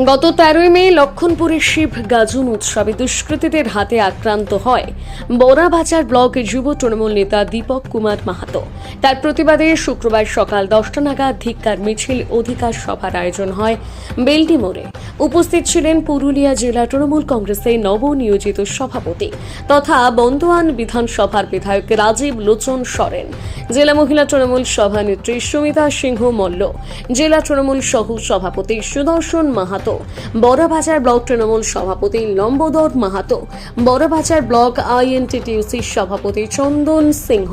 গত তেরোই মে লক্ষণপুরের শিব গাজন উৎসবে দুষ্কৃতীদের হাতে আক্রান্ত হয়। বোরাবাজার ব্লক যুব তৃণমূল নেতা দীপক কুমার মাহাতো। তার প্রতিবাদে শুক্রবার সকাল দশটা নাগাদ ধিক্কার মিছিল অধিকার সভার আয়োজন হয় বেলটি মোড়ে। উপস্থিত ছিলেন পুরুলিয়া জেলা তৃণমূল কংগ্রেসের নবনিয়োজিত সভাপতি তথা বন্দোয়ান বিধানসভার বিধায়ক রাজীব লোচন সরেন। জেলা মহিলা তৃণমূল সভানেত্রী সুমিতা সিংহ মল্ল, জেলা তৃণমূল সহ সভাপতি সুদর্শন মাহাতো বড়বাজার ব্লক তৃণমূল সভাপতি লম্বোদর মাহাতো। বড়বাজার ব্লক আইএনটিটিউসির সভাপতি চন্দন সিংহ।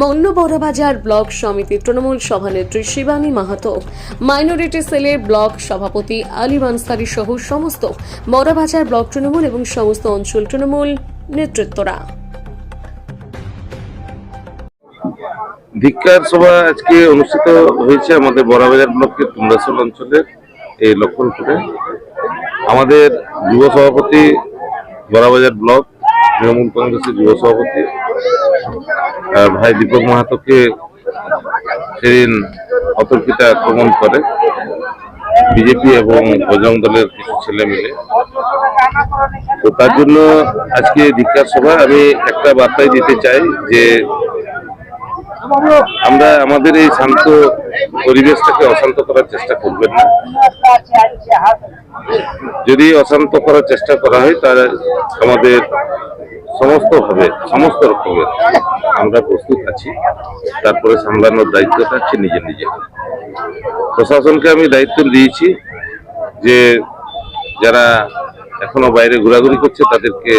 মল্ল বড়বাজার ব্লক সমিতি তৃণমূল সভানেত্রী শিবানী মাহাতো। মাইনরিটি সেলের ব্লক সভাপতি আলী বানসারি সহ সমস্ত বড়বাজার ব্লক তৃণমূল এবং সমস্ত অঞ্চল তৃণমূল নেতৃত্বরা। ধিক্কার সভা আজকে অনুষ্ঠিত হয়েছে আমাদের বড়াবাজার ব্লকের তুমরাসল অঞ্চলের। এই লক্ষণপুরে। আমাদের যুব সভাপতি বড়াবাজার ব্লক তৃণমূল কংগ্রেসের যুব সভাপতি ভাই দীপক মাহাতোকে সেদিন অতর্কিত আক্রমণ করে। বিজেপি এবং বজরং দলের কিছু ছেলে মিলে। তো তার জন্য আজকে ধিক্কার সভা, আমি একটা বার্তাই দিতে চাই যে আমরা আমাদের এই শান্ত পরিবেশটাকে অশান্ত করার চেষ্টা করবেন না। যদি অশান্ত করার চেষ্টা করা হয়, তাহলে আমাদের সমস্ত সমস্ত রকমের আমরা প্রস্তুত আছি, তারপরে সামলানোর দায়িত্ব থাকছে নিজে নিজে। প্রশাসনকে আমি দায়িত্ব দিয়েছি যে যারা এখনও বাইরে ঘোরাঘুরি করছে, তাদেরকে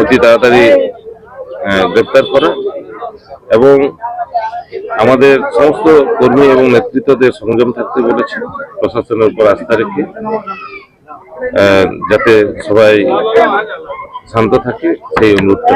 অতি তাড়াতাড়ি গ্রেপ্তার করা এবং আমাদের সমস্ত কর্মী এবং নেতৃত্বদের সংযম থাকতে বলেছে প্রশাসনের উপর আস্থা রেখে যাতে সবাই শান্ত থাকে সেই অনুরোধটা